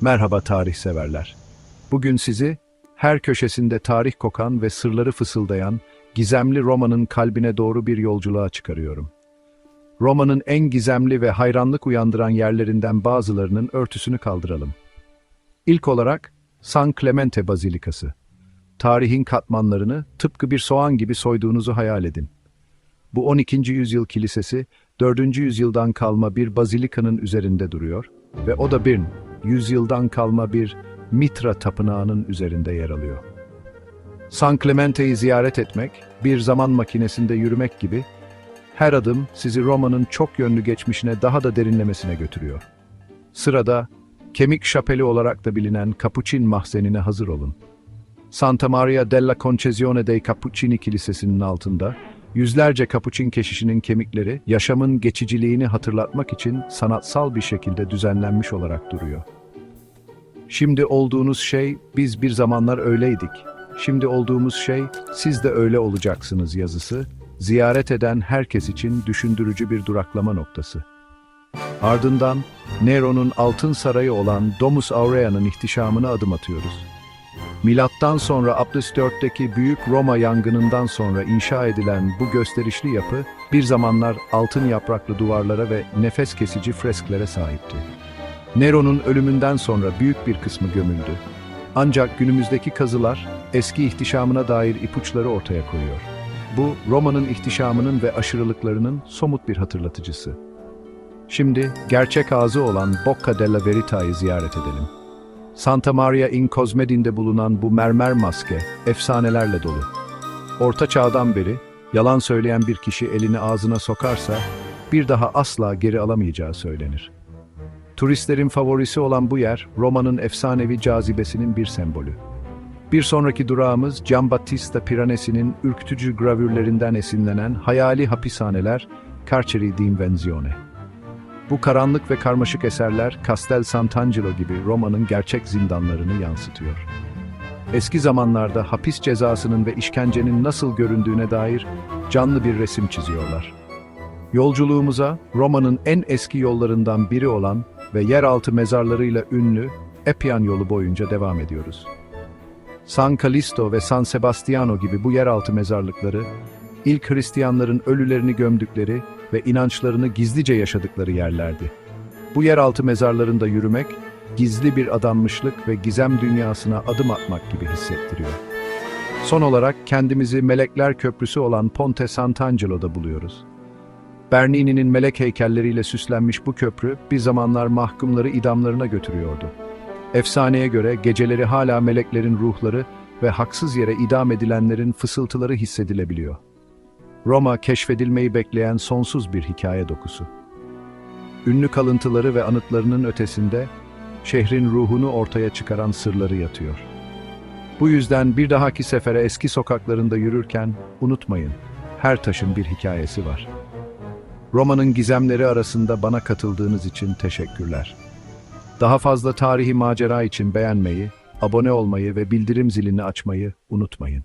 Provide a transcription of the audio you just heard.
Merhaba tarih severler. Bugün sizi her köşesinde tarih kokan ve sırları fısıldayan gizemli Roma'nın kalbine doğru bir yolculuğa çıkarıyorum. Roma'nın en gizemli ve hayranlık uyandıran yerlerinden bazılarının örtüsünü kaldıralım. İlk olarak San Clemente Bazilikası. Tarihin katmanlarını tıpkı bir soğan gibi soyduğunuzu hayal edin. Bu 12. yüzyıl kilisesi 4. yüzyıldan kalma bir bazilikanın üzerinde duruyor ve o da bir yüzyıldan kalma bir Mitra tapınağının üzerinde yer alıyor. San Clemente'yi ziyaret etmek, bir zaman makinesinde yürümek gibi her adım sizi Roma'nın çok yönlü geçmişine daha da derinlemesine götürüyor. Sırada Kemik Şapeli olarak da bilinen Capuchin mahzenine hazır olun. Santa Maria della Concezione dei Cappuccini Kilisesi'nin altında yüzlerce Capuchin keşişinin kemikleri yaşamın geçiciliğini hatırlatmak için sanatsal bir şekilde düzenlenmiş olarak duruyor. Şimdi olduğunuz şey biz bir zamanlar öyleydik. Şimdi olduğumuz şey siz de öyle olacaksınız yazısı ziyaret eden herkes için düşündürücü bir duraklama noktası. Ardından Nero'nun altın sarayı olan Domus Aurea'nın ihtişamına adım atıyoruz. Milattan sonra 64'teki Büyük Roma yangınından sonra inşa edilen bu gösterişli yapı bir zamanlar altın yapraklı duvarlara ve nefes kesici fresklere sahipti. Nero'nun ölümünden sonra büyük bir kısmı gömüldü. Ancak günümüzdeki kazılar eski ihtişamına dair ipuçları ortaya koyuyor. Bu Roma'nın ihtişamının ve aşırılıklarının somut bir hatırlatıcısı. Şimdi gerçek ağzı olan Bocca della Verita'yı ziyaret edelim. Santa Maria in Cosmedin'de bulunan bu mermer maske efsanelerle dolu. Orta çağdan beri yalan söyleyen bir kişi elini ağzına sokarsa bir daha asla geri alamayacağı söylenir. Turistlerin favorisi olan bu yer Roma'nın efsanevi cazibesinin bir sembolü. Bir sonraki durağımız Giambattista Piranesi'nin ürkütücü gravürlerinden esinlenen hayali hapishaneler Carceri di Invenzione. Bu karanlık ve karmaşık eserler Castel Sant'Angelo gibi Roma'nın gerçek zindanlarını yansıtıyor. Eski zamanlarda hapis cezasının ve işkencenin nasıl göründüğüne dair canlı bir resim çiziyorlar. Yolculuğumuza Roma'nın en eski yollarından biri olan ve yeraltı mezarlarıyla ünlü Epian yolu boyunca devam ediyoruz. San Callisto ve San Sebastiano gibi bu yeraltı mezarlıkları, ilk Hristiyanların ölülerini gömdükleri ve inançlarını gizlice yaşadıkları yerlerdi. Bu yeraltı mezarlarında yürümek, gizli bir adanmışlık ve gizem dünyasına adım atmak gibi hissettiriyor. Son olarak kendimizi Melekler Köprüsü olan Ponte Sant'Angelo'da buluyoruz. Bernini'nin melek heykelleriyle süslenmiş bu köprü bir zamanlar mahkumları idamlarına götürüyordu. Efsaneye göre geceleri hala meleklerin ruhları ve haksız yere idam edilenlerin fısıltıları hissedilebiliyor. Roma keşfedilmeyi bekleyen sonsuz bir hikaye dokusu. Ünlü kalıntıları ve anıtlarının ötesinde şehrin ruhunu ortaya çıkaran sırları yatıyor. Bu yüzden bir dahaki sefere eski sokaklarında yürürken unutmayın, her taşın bir hikayesi var. Roma'nın gizemleri arasında bana katıldığınız için teşekkürler. Daha fazla tarihi macera için beğenmeyi, abone olmayı ve bildirim zilini açmayı unutmayın.